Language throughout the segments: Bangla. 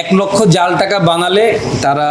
এক লক্ষ জাল টাকা বানালে তারা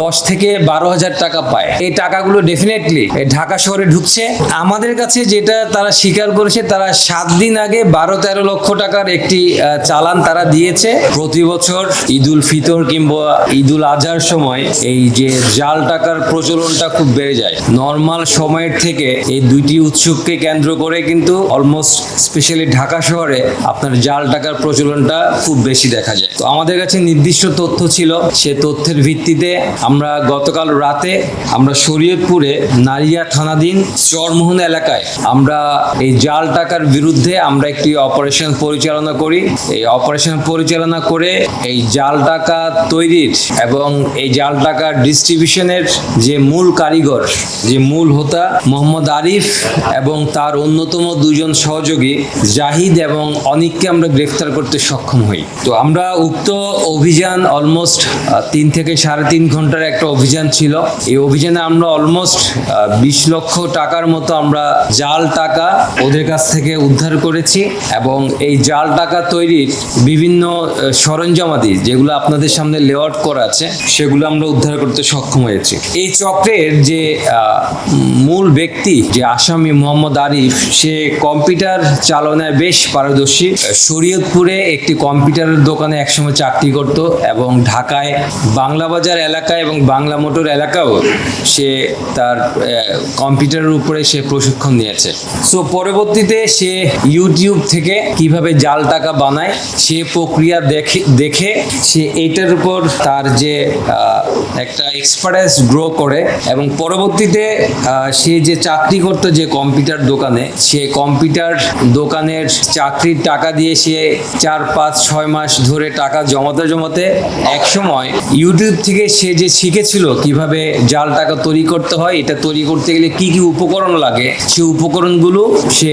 দশ থেকে বারো হাজার টাকা পায়। এই টাকাগুলো ডেফিনেটলি ঢাকা শহরে ঢুকছে। আমাদের কাছে যেটা তারা স্বীকার করেছে, তারা সাত দিন আগে বারো তেরো লক্ষ টাকার একটি চালান তারা দিয়েছে। প্রতি বছর ঈদুল ফিতর কিংবা ঈদুল আজহার সময় এই যে জাল টাকার প্রচলনটা খুব বেড়ে যায়। নর্মাল সময়ের থেকে এই দুইটি উৎসবকে কেন্দ্র করে কিন্তু অলমোস্ট স্পেশালি ঢাকা শহরে আপনার জাল টাকার প্রচলনটা খুব বেশি দেখা যায়। তো আমাদের কাছে নির্দিষ্ট তথ্য ছিল, সে তথ্যের ভিত্তিতে আমরা গতকাল রাতে আমরা শরীয়তপুরে নারিয়া থানাধীন চরমোহন এলাকায় আমরা এই জাল টাকার বিরুদ্ধে আমরা একটি অপারেশন পরিচালনা করি। এই অপারেশন পরিচালনা করে এই জাল টাকা তৈরির এবং এই জাল টাকা ডিস্ট্রিবিউশনের যে মূল কারিগর, যে মূল হোতা মোহাম্মদ আরিফ এবং তার অন্যতম দুজন সহযোগী জাহিদ এবং অনিককে আমরা গ্রেফতার করতে সক্ষম হই। তো আমরা উক্ত অভিযান অলমোস্ট তিন থেকে সাড়ে তিন ঘণ্টার একটা অভিযান ছিল। এই অভিযানে আমরা অলমোস্ট বিশ লক্ষ টাকার মতো আমরা জাল টাকা ওদের কাছ থেকে উদ্ধার করেছি এবং এই জাল টাকা তৈরির বিভিন্ন সরঞ্জামাদি যেগুলো আপনাদের সামনে লেআউট করা আছে, সেগুলো আমরা উদ্ধার করতে সক্ষম হয়েছি। এই চক্রের যে মূল ব্যক্তি, যে আসামি মোহাম্মদ আরিফ, সে কম্পিউটার চালনায় বেশ পারদর্শী। শরীয়তপুরে একটি কম্পিউটারের দোকানে একসময় চাকরি করত এবং ঢাকায় বাংলা বাজার এলাকায় এবং বাংলা মোটর এলাকাও সে তার কম্পিউটারের উপরে সে প্রশিক্ষণ নিয়েছে সো পরবর্তীতে সে ইউটিউব থেকে কীভাবে জাল টাকা বানায়, সে প্রক্রিয়া দেখে দেখে সে এইটার উপর তার যে একটা এক্সপার্টাইজ গ্রো করে এবং পরবর্তীতে সে যে চাকরি করতো যে কম্পিউটার দোকানে, সে কম্পিউটার দোকানের চাকরির টাকা দিয়ে সে চার, পাঁচ, ছয় মাস ধরে টাকা জমাতে জমাতে এক সময় ইউটিউব থেকে সে যে শিখেছিল কীভাবে জাল টাকা তৈরি করতে হয়, এটা তৈরি করতে গেলে কি কি উপকরণ লাগে সে উপকরণগুলো সে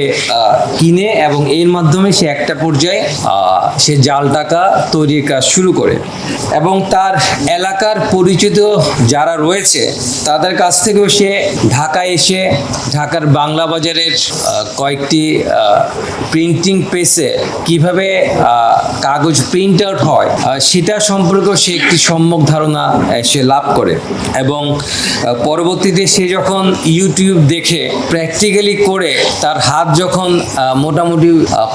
কিনে এবং এর মাধ্যমে সে একটা পর্যায়ে সে জাল টাকা তৈরির কাজ শুরু করে। এবং তার এলাকার পরিচিত যারা রয়েছে, তাদের কাছ থেকেও সে ঢাকায় এসে, ঢাকার বাংলা বাজারের কয়েকটি প্রিন্টিং প্রেসে কীভাবে কাগজ প্রিন্ট আউট হয় সেটা সম্পর্কেও সে একটি সম্যক ধারণা সে লাভ করে। এবং পরবর্তীতে সে যখন ইউটিউব দেখে প্র্যাকটিক্যালি করে, তার হাত যখন মোটামুটি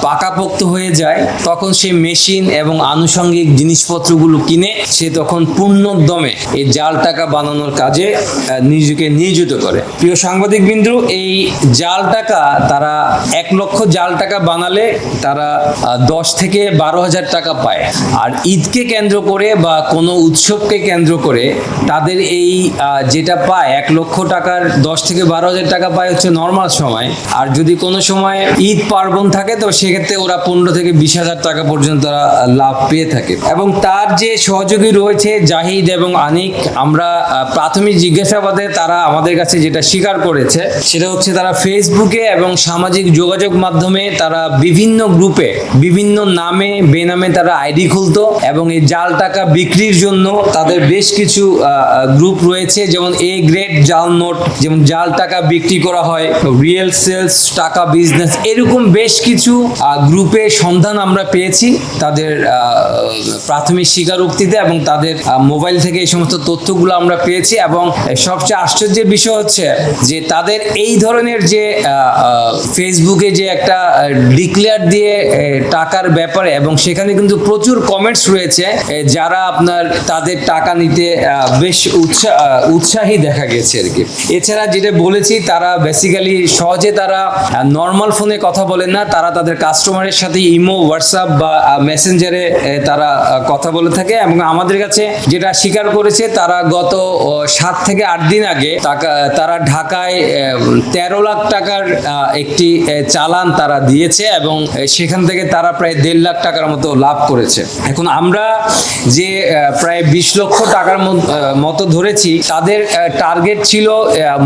পাকাপোক্ত হয়ে যায়, তখন সে মেশিন এবং আনুষঙ্গিক জিনিসপত্রগুলো কিনে, সে তখন পূর্ণোদ্যমে এই জাল টাকা বানানোর কাজে নিজেকে নিয়োজিত করে। প্রিয় সাংবাদিক বিন্দু এই জাল টাকা, তারা এক লক্ষ জাল টাকা বানালে, তারা দশ থেকে বারো হাজার টাকা পায়। আর ঈদকে কেন্দ্র করে বা কোনো উৎসবকে কেন্দ্র করে তাদের এই যেটা পায়, এক লক্ষ টাকার দশ থেকে বারো হাজার টাকা পায় হচ্ছে নর্মাল সময়। আর যদি কোনো সময় ঈদ পার্বণ থাকে, তো সেক্ষেত্রে ওরা পনেরো থেকে বিশ হাজার টাকা পর্যন্ত তারা লাভ পেয়ে থাকে। এবং তার যে সহযোগী রয়েছে জাহিদ এবং আনিক, আমরা প্রাথমিক জিজ্ঞাসাবাদে তারা আমাদের কাছে যেটা স্বীকার করেছে, সেটা হচ্ছে তারা ফেসবুকে এবং সামাজিক যোগাযোগ মাধ্যমে তারা বিভিন্ন গ্রুপে, বিভিন্ন নামে, বেনামে তারা আইডি খুলতো এবং এই জাল টাকা বিক্রির জন্য তাদের বেশ কিছু গ্রুপ রয়েছে, যেমন এ গ্রেড জাল নোট যেমন জাল টাকা বিক্রি করা হয় রিয়েল সেলস টাকা বিজনেস এরকম বেশ কিছু গ্রুপের সন্ধান আমরা পেয়েছি তাদের প্রাথমিক স্বীকারোক্তিতে এবং তাদের মোবাইল থেকে এই সমস্ত তথ্যগুলো আমরা পেয়েছি এবং সবচেয়ে আশ্চর্যের বিষয় হচ্ছে যে তাদের এই ধরনের যে ফেসবুকে যে একটা ডিক্লেয়ার দিয়ে টাকার ব্যাপারে এবং সেখানে কিন্তু প্রচুর কমেন্টস রয়েছে আহ, যারা আপনার তাদের টাকা নিতে বেশ উৎসাহ উৎসাহী দেখা গেছে আর কি। এছাড়া যেটা বলেছি তারা বেসিক্যালি সহজে তারা নর্মাল ফোনে কথা বলেন না তারা তাদের কাস্টমারের সাথে ইমো হোয়াটসঅ্যাপ বা মেসেঞ্জারে তারা কথা বলে থাকে এবং আমাদের কাছে যেটা স্বীকার করেছে তারা গত সাত থেকে আট দিন আগে তারা ঢাকায় তেরো লাখ টাকার একটি চালান তারা দিয়েছে এবং সেখান থেকে তারা প্রায় দেড় লাখ টাকার মতো লাভ করেছে। এখন আমরা যে প্রায় বিশ লক্ষ টাকার মতো ধরেছি, তাদের টার্গেট ছিল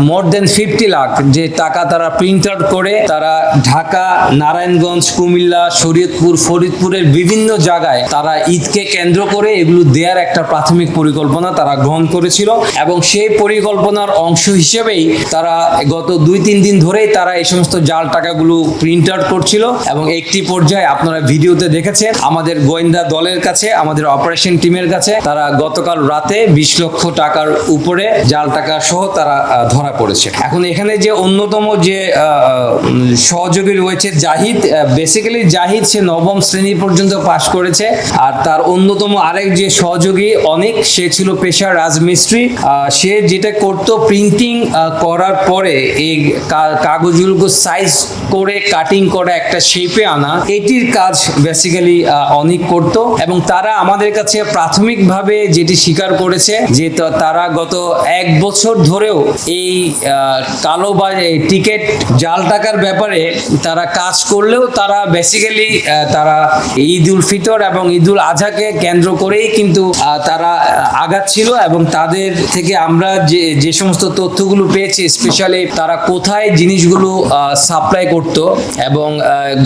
মোর দেন ফিফটি লাখ যে টাকা তারা প্রিন্ট আউট করে তারা ঢাকা, নারায়ণগঞ্জ, কুমিল্লা, শরীয়তপুর, ফরিদপুরের বিভিন্ন জায়গায় তারা ঈদকে কেন্দ্র করে এগুলো দেওয়ার একটা প্রাথমিক পরিকল্পনা তারা গ্রহণ করেছিল এবং সেই পরিকল্পনার অংশ হিসেবেই তারা গত দুই, তিন দিন ধরেই তারা এই সমস্ত জাল টাকাগুলো প্রিন্ট আউট করছিল এবং একটি পর্যায়ে আপনারা ভিডিওতে দেখেছেন, আমাদের গোয়েন্দা দলের কাছে, আমাদের আমাদের অপারেশন টিমের কাছে তারা গতকাল রাতে বিশ লক্ষ টাকার উপরে জাল টাকা সহ তারা ধরা পড়েছে। এখন এখানে যে অন্যতম যে সহযোগী রয়েছে জাহিদ বেসিক্যালি জাহিদ সে নবম শ্রেণি পর্যন্ত পাশ করেছে। আর তার অন্যতম আরেক যে সহযোগী অনেক, সে ছিল পেশা রাজমিস্ত্রি। সে যেটা করতো প্রিন্টিং করার পরে এই কাগজগুলোকে সাইজ করে কাটিং করে একটা শেপে আনা, এটির কাজ বেসিক্যালি অনেক করত। এবং তারা আমাদের কাছে প্রাথমিকভাবে যেটি স্বীকার করেছে যে তারা গত এক বছর ধরেও এই কালো বা টিকিট জাল টাকার ব্যাপারে তারা কাজ করলেও তারা বেসিক্যালি তারা ঈদ উল ফিতর এবং ঈদ উল আজহাকে কেন্দ্র করেই কিন্তু তারা আগাচ্ছিল এবং তাদের থেকে আমরা যে যে সমস্ত তথ্যগুলো পেয়েছি স্পেশালি তারা কোথায় জিনিসগুলো সাপ্লাই করত এবং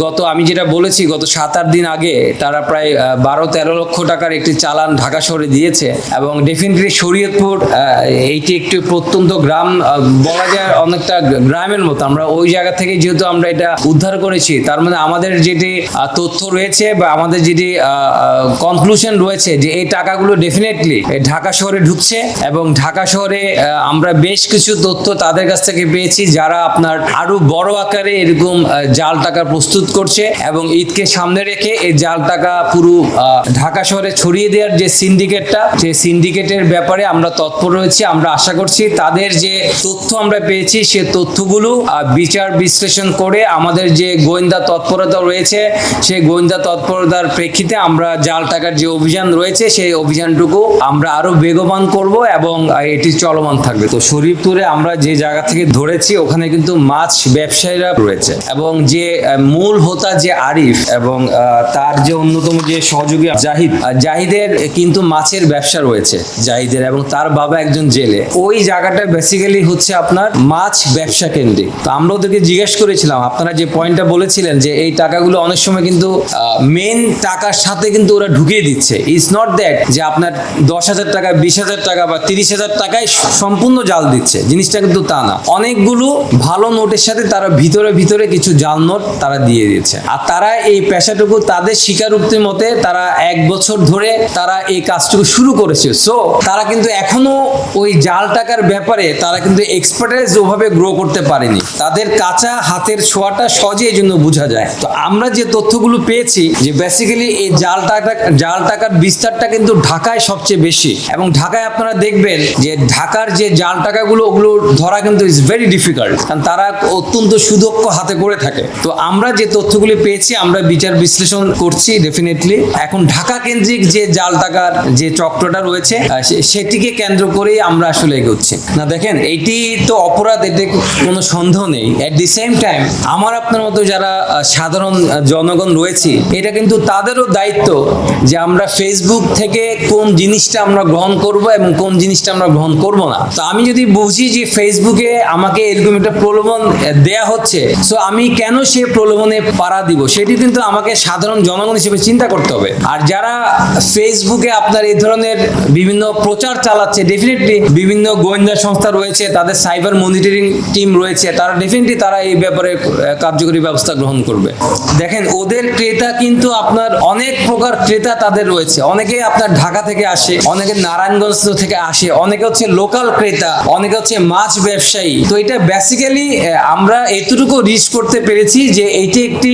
গত, আমি যেটা বলেছি, গত সাত আট দিন আগে তারা প্রায় বারো তেরো লক্ষ টাকার একটি চালান ঢাকা শহরে দিয়েছে এবং ডেফিনেটলি শরীয়তপুর এইটি একটি প্রত্যন্ত গ্রাম বলা যায় অনেকটা গ্রামের মতো। আমরা ওই জায়গা থেকে যেহেতু আমরা এটা উদ্ধার করেছি, তার মানে আমাদের যেটি তথ্য রয়েছে বা আমাদের যেটি কনক্লুশন রয়েছে যে এই টাকাগুলো ডেফিনেটলি ঢাকা শহরে ঢুকছে এবং ঢাকা শহরে আমরা বেশ কিছু তথ্য তাদের কাছ থেকে পেয়েছি যারা আপনার আরও বড় আকারে এরকম জাল টাকা প্রস্তুত করছে এবং ঈদকে সামনে রেখে এই জাল টাকা পুরো ঢাকা শহরে ছড়িয়ে দেওয়ার যে সিন্ডিকেটটা সেই সিন্ডিকেটের ব্যাপারে আমরা তৎপর রয়েছি, আমরা আশা করছি তাদের যে তথ্য আমরা পেয়েছি, সে তথ্যগুলো বিচার বিশ্লেষণ করে আমাদের যে গোয়েন্দা তৎপরতা রয়েছে, সেই গোয়েন্দা তৎপরতার প্রেক্ষিতে আমরা জাল টাকার যে অভিযান রয়েছে, সেই অভিযানটুকু আমরা আরও বেগবান করব এবং এটি চলমান থাকবে। তো শরীফপুরে আমরা যে জায়গা থেকে ধরেছি, ওখানে কিন্তু মাছ ব্যবসায়ীরা রয়েছে এবং যে মূল হোতা যে আরিফ এবং তার যে অন্যতম যে সহযোগী জাহিদ জাহিদের কিন্তু মাছের ব্যবসা রয়েছে, জাহিদের এবং তার বাবা একজন জেলে। ওই জায়গাটা বেসিক্যালি হচ্ছে আপনার মাছ ব্যবসা কেন্দ্রিক। তো আমরা ওদেরকে জিজ্ঞেস করেছিলাম, আপনারা যে পয়েন্টটা বলেছিলেন যে এই টাকাগুলো অনেক সময় কিন্তু মেন টাকার সাথে কিন্তু ওরা ঢুকিয়ে দিচ্ছে। ইটস নট দ্যাট যে আপনার দশ হাজার টাকা, বিশ হাজার টাকা বা তিরিশ হাজার টাকায় সম্পূর্ণ জাল দিচ্ছে। জিনিসটা কিন্তু তা না। অনেকগুলো ভালো নোটের সাথে তারা ভিতরে ভিতরে কিছু জাল নোট তারা দিয়ে দিয়েছে। আর তারা এই পেশাটুকু তাদের স্বীকারোক্তির মতে তারা এক বছর ধরে তারা এই কাজটুকু শুরু করেছে। সো তারা কিন্তু এখনও ওই জাল টাকার ব্যাপারে তারা কিন্তু এক্সপার্টাইজ ওভাবে গ্রো করতে পারেনি। তাদের কাঁচা হাতের ছোঁয়াটা সহজে এই জন্য বোঝা যায়। তো আমরা যে তথ্যগুলো পেয়েছি যে বেসিক্যালি এই জাল টাকা, জাল টাকার বিস্তারটা কিন্তু ঢাকায় সবচেয়ে বেশি। এবং ঢাকায় আপনারা দেখবেন যে ঢাকার যে জাল টাকাগুলো, ওগুলো ধরা কিন্তু ইজ ভেরি ডিফিকাল্ট কারণ তারা অত্যন্ত সুদক্ষ হাতে করে থাকে। তো আমরা যে তথ্যগুলি পেয়েছি, আমরা বিচার বিশ্লেষণ করছি ডেফিনেটলি এখন ঢাকা কেন্দ্রিক যে জাল টাকার যে চক্রটা রয়েছে সেটিকে কেন্দ্র করেই আমরা আসলে এগোচ্ছি। না দেখেন এইটি তো অপরাধ, এতে কোনো সন্দেহ নেই। অ্যাট দি সেম টাইম আমার আপনার মতো যারা সাধারণ জনগণ রয়েছি, এটা কিন্তু তাদেরও দায়িত্ব যে আমরা ফেসবুক থেকে কোন জিনিসটা আমরা গ্রহণ করব এবং কোন জিনিসটা আমরা গ্রহণ করব না। তো আমি যদি বুঝি যে ফেসবুকে আমাকে এরকম একটা প্রলোভন দেয়া হচ্ছে সো আমি কেন সে প্রলোভনে পাড়া দিব? সেটি কিন্তু আমাকে সাধারণ জনগণ হিসেবে চিন্তা করতে হবে। আর যারা ফেসবুকে আপনার এই ধরনের বিভিন্ন প্রচার চালাচ্ছে ডেফিনেটলি বিভিন্ন গোয়েন্দা সংস্থা রয়েছে, তাদের সাইবার মনিটরিং টিম রয়েছে, তারা ডেফিনেটলি তারা এই ব্যাপারে কার্যকরী ব্যবস্থা গ্রহণ করবে। দেখেন, ওদের ক্রেতা কিন্তু আপনার অনেক প্রকার ক্রেতা তাদের রয়েছে। অনেকে আপনার ঢাকা থেকে আসে, অনেকে নারায়ণগঞ্জ থেকে আসে, অনেকে হচ্ছে লোকাল ক্রেতা, অনেকে হচ্ছে মাছ ব্যবসায়ী। তো এটা বেসিক্যালি আমরা এতটুকু রিচ করতে পেরেছি যে এইটি একটি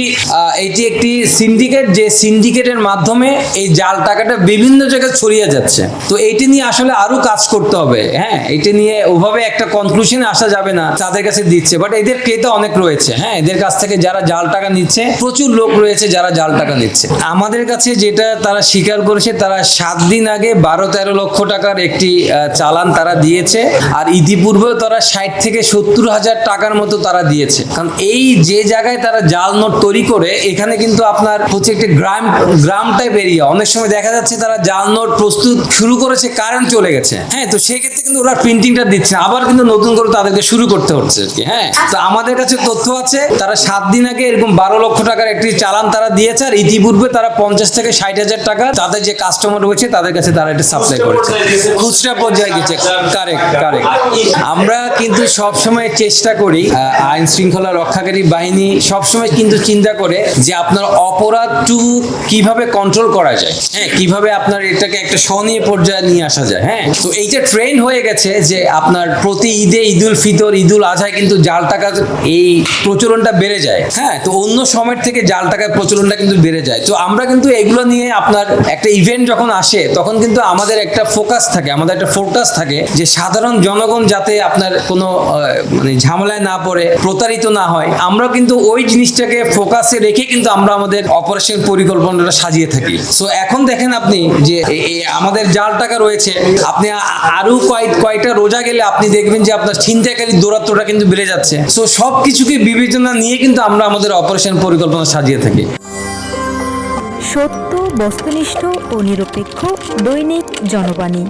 এইটি একটি সিন্ডিকেট যে সিন্ডিকেটের মাধ্যমে এই জাল টাকাটা বিভিন্ন জায়গায় ছড়িয়ে যাচ্ছে। তো এইটি নিয়ে আসলে আরও কাজ করতে হবে। হ্যাঁ এইটি নিয়ে ওভাবে একটা কনক্লুশনে আসা যাবে না, তাদের কাছে দিচ্ছে। বাট এদের ক্রেতা অনেক রয়েছে। হ্যাঁ এদের কাছ থেকে যারা জাল টাকা নিচ্ছে, প্রচুর লোক রয়েছে যারা জাল টাকা নিচ্ছে। আমাদের কাছে যেটা তারা স্বীকার করেছে, তারা সাত দিন আগে বারো তেরো লক্ষ টাকার একটি চালান তারা দিয়েছে। আর ইতিপূর্বেও তারা ষাট থেকে সত্তর হাজার টাকার মতো তারা দিয়েছে। কারণ এই যে জায়গায় তারা জাল নোট তৈরি করে, এখানে কিন্তু আপনার হচ্ছে একটি গ্রাম গ্রাম টাইপ এরিয়া অনেক সময় দেখা যাচ্ছে তারা জাল নোট প্রস্তুত শুরু করেছে কারেন্ট চলে গেছে। হ্যাঁ তো সেক্ষেত্রে কিন্তু ওরা প্রিন্টিংটা দিচ্ছে আবার কিন্তু নতুন করে তাদেরকে শুরু করতে হচ্ছে আর কি হ্যাঁ। তো আমাদের কাছে তথ্য আছে তারা সাত দিন আগে এরকম বারো লক্ষ টাকার একটি চালান তারা দিয়েছে আর ইতিপূর্বে তারা পঞ্চাশ থেকে ষাট হাজার টাকা তাদের যে কাস্টমার রয়েছে তাদের কাছে তারা এটা সাপ্লাই করেছে। খুচরা পর্যায়ে গেছে। কারেক্ট কারেক্ট আমরা কিন্তু সব সময় চেষ্টা করি আইন শৃঙ্খলা রক্ষাকারী বাহিনী সবসময় কিন্তু চিন্তা করে যে আপনার অপরাধটু কীভাবে কন্ট্রোল করা যায়। হ্যাঁ কীভাবে আপনার এটাকে একটা স্বনীয় পর্যায়ে নিয়ে আসা যায় হ্যাঁ? তো এইটা ট্রেন হয়ে গেছে যে আপনার প্রতি ঈদে ঈদুল ফিতর, ঈদুল আজহায় কিন্তু জাল টাকার এই প্রচলনটা বেড়ে যায় হ্যাঁ? তো অন্য সময়ের থেকে জাল টাকার প্রচলনটা কিন্তু বেড়ে যায়। তো আমরা কিন্তু এগুলো নিয়ে আপনার একটা ইভেন্ট যখন আসে, তখন কিন্তু আমাদের একটা ফোকাস থাকে, আমাদের একটা ফোকাস থাকে যে সাধারণ জনগণ যাতে আপনার কোনো মানে ঝামেলায় না পড়ে, প্রতারিত না হয়, আমরা কিন্তু ওই জিনিসটাকে ফোকাসে রেখে কিন্তু আমরা আমাদের অপারেশন পরিকল্পনাটা সাজিয়ে থাকি। সো এখন দেখেন আপনি যে আমাদের জাল টাকা রয়েছে, আপনি আরও কয়েক কয়টা রোজা গেলে আপনি দেখবেন যে আপনার ছিনতাইকারী দূরত্বটা কিন্তু বেড়ে যাচ্ছে। সো সব কিছুকে বিবেচনা নিয়ে কিন্তু আমরা আমাদের অপারেশন পরিকল্পনা সাজিয়ে থাকি। সত্য, বস্তুনিষ্ঠ ও নিরপেক্ষ দৈনিক জনবাণী।